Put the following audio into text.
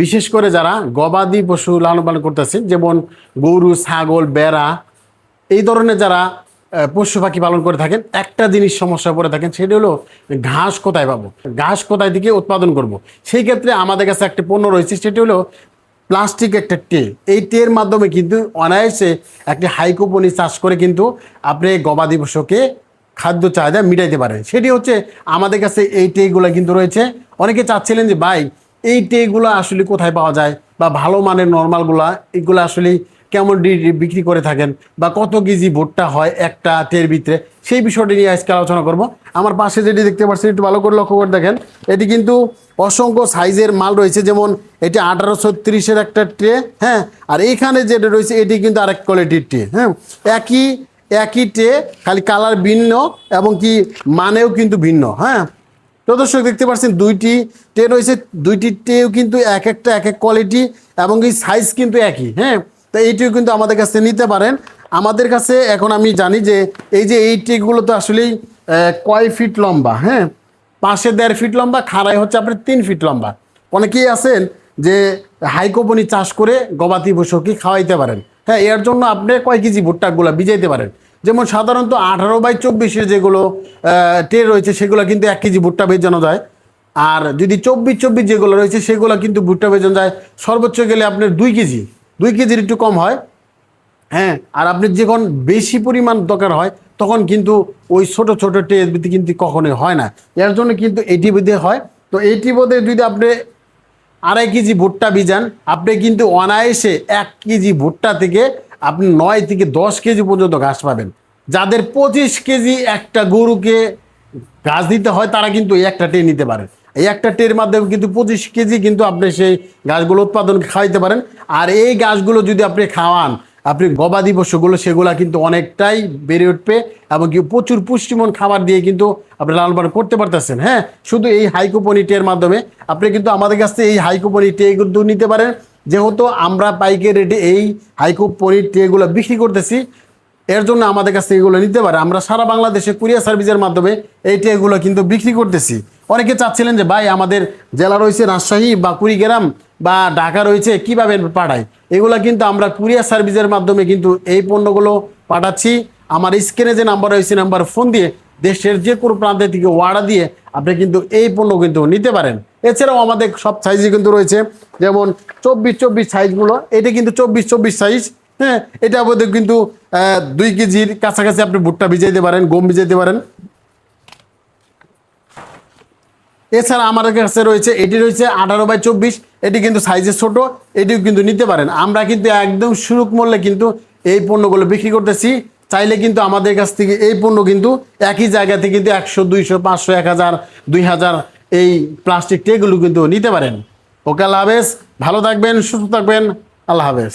বিশেষ করে যারা গবাদি পশু লালন পালন করতেছেন যেমন গরু, ছাগল, বেড়া, এই ধরনের যারা পশু পাখি পালন করে থাকেন, একটা জিনিস সমস্যা পড়ে থাকেন, সেটা হলো ঘাস কোথায় পাবো? ঘাস কোথায় থেকে উৎপাদন করব। সেই ক্ষেত্রে আমাদের কাছে একটা পণ্য রয়েছে, সেটি হলো প্লাস্টিক একটা টে এই টের মাধ্যমে কিন্তু অনায়াসে একটি হাইকোপনি চাষ করে কিন্তু আপনি গবাদি পশুকে খাদ্য চাহিদা মিটাইতে পারেন। সেটি হচ্ছে আমাদের কাছে এই টেগুলো কিন্তু রয়েছে। অনেকে চাচ্ছিলেন যে, ভাই এই টেগুলো আসলে কোথায় পাওয়া যায়? বা ভালো মানের নর্মালগুলা, এগুলো আসলে কেমন বিক্রি করে থাকেন? বা কত কেজি ভুট্টা হয় একটা টের ভিতরে? সেই বিষয়টি নিয়ে আজকে আলোচনা করব। আমার পাশে যেটি দেখতে পাচ্ছেন, একটু ভালো করে লক্ষ্য করে দেখেন। এটি কিন্তু অসংখ্য সাইজের মাল রয়েছে। যেমন এটি আঠারো ছত্রিশের একটা ট্রে হ্যাঁ? আর এখানে যেটা রয়েছে, এটি কিন্তু আরেক কোয়ালিটির ট্রে হ্যাঁ? একই একই ট্রে, খালি কালার ভিন্ন এবং কি মানেও কিন্তু ভিন্ন হ্যাঁ? তো দর্শক দেখতে পাচ্ছেন, দুইটি টে রয়েছে, দুইটি টেও কিন্তু এক একটা, এক এক কোয়ালিটি এবং এই সাইজ কিন্তু একই হ্যাঁ? তো এইটিও কিন্তু আমাদের কাছে নিতে পারেন। আমাদের কাছে এখন আমি জানি যে এই যে এই টেগুলো তো আসলেই কয় ফিট লম্বা হ্যাঁ? পাশে দেড় ফিট লম্বা খাড়াই হচ্ছে আপনার তিন ফিট লম্বা। অনেকেই আছেন যে হাইকোপনি চাষ করে গবাদি পশুকে খাওয়াইতে পারেন। হ্যাঁ এর জন্য আপনি কয় কেজি ভুট্টাগুলো ভিজাইতে পারেন? যেমন সাধারণত আঠারো বাই চব্বিশে যেগুলো ট্রে রয়েছে, সেগুলো কিন্তু এক কেজি ভুট্টা ভেজানো যায়। আর যদি চব্বিশ চব্বিশ যেগুলো রয়েছে, সেগুলো কিন্তু ভুট্টা ভেজানো যায়। সর্বোচ্চ গেলে আপনার দুই কেজি, দুই কেজির একটু কম হয়। হ্যাঁ আর আপনি যখন বেশি পরিমাণ দরকার হয়, তখন কিন্তু ওই ছোট ছোট টেস্ট কিন্তু কখনোই হয় না। এর জন্য কিন্তু এটি বোধে হয়। তো এইটি বোধে যদি আপনি আড়াই কেজি ভুট্টা ভিজান, আপনি কিন্তু অনায়াসে এক কেজি ভুট্টা থেকে আপনি নয় থেকে দশ কেজি পর্যন্ত ঘাস পাবেন। যাদের পঁচিশ কেজি একটা গরুকে ঘাস দিতে হয়, তারা কিন্তু এই একটা টে নিতে পারেন এই একটা টের মাধ্যমে কিন্তু পঁচিশ কেজি কিন্তু আপনি সেই গাছগুলো উৎপাদন খাওয়াইতে পারেন। আর এই গাছগুলো যদি আপনি খাওয়ান, আপনি গবাদি পশুগুলো, সেগুলো কিন্তু অনেকটাই বেড়ে উঠবে এবং কি প্রচুর পুষ্টিমন খাবার দিয়ে কিন্তু আপনি লালন পালন করতে পারতেছেন। হ্যাঁ শুধু এই হাইকোপনি টের মাধ্যমে আপনি কিন্তু আমাদের কাছ থেকে এই হাইকোপনি টে কিন্তু নিতে পারেন। যেহেতু আমরা পাইকারি রেটে এই হাইকোপনি ট্রেগুলো বিক্রি করতেছি, এর জন্য আমাদের কাছ থেকে এগুলো নিতে পারে। আমরা সারা বাংলাদেশে কুরিয়ার সার্ভিসের মাধ্যমে এই ট্রেগুলো কিন্তু বিক্রি করতেছি। অনেকে চাচ্ছিলেন যে, ভাই, আমাদের জেলা রয়েছে রাজশাহী বা কুড়িগ্রাম বা ঢাকা রয়েছে, কীভাবে পাঠায়? এগুলো কিন্তু আমরা কুরিয়ার সার্ভিসের মাধ্যমে কিন্তু এই পণ্যগুলো পাঠাচ্ছি। আমার স্ক্রিনে যে নাম্বার রয়েছে নাম্বার ফোন দিয়ে দেশের যে কোনো প্রান্তে থেকে অর্ডার দিয়ে আপনি কিন্তু এই পণ্য কিন্তু নিতে পারেন। এছাড়াও আমাদের সব সাইজই কিন্তু রয়েছে। যেমন চব্বিশ চব্বিশ সাইজগুলো এটা কিন্তু চব্বিশ চব্বিশ সাইজ হ্যাঁ? এটা বোধহয় কিন্তু দুই কেজির কাছাকাছি আপনি ভুট্টা ভিজাইতে পারেন, গম ভিজাইতে পারেন। এছাড়া আমার কাছে রয়েছে, এটি রয়েছে আঠারো বাই চব্বিশ, এটি কিন্তু সাইজে ছোট, এটিও কিন্তু নিতে পারেন। আমরা কিন্তু একদম সুরুক মূল্যে কিন্তু এই পণ্যগুলো বিক্রি করতেছি। চাইলে কিন্তু আমাদের কাছ থেকে এই পণ্য কিন্তু একই জায়গাতে কিন্তু একশো, দুইশো, পাঁচশো, এক হাজার, দুই হাজার এই প্লাস্টিক ট্রেগুলো কিন্তু নিতে পারেন। ওকে, আল্লাহ হাফেজ। ভালো থাকবেন, সুস্থ থাকবেন। আল্লাহ হাফেজ।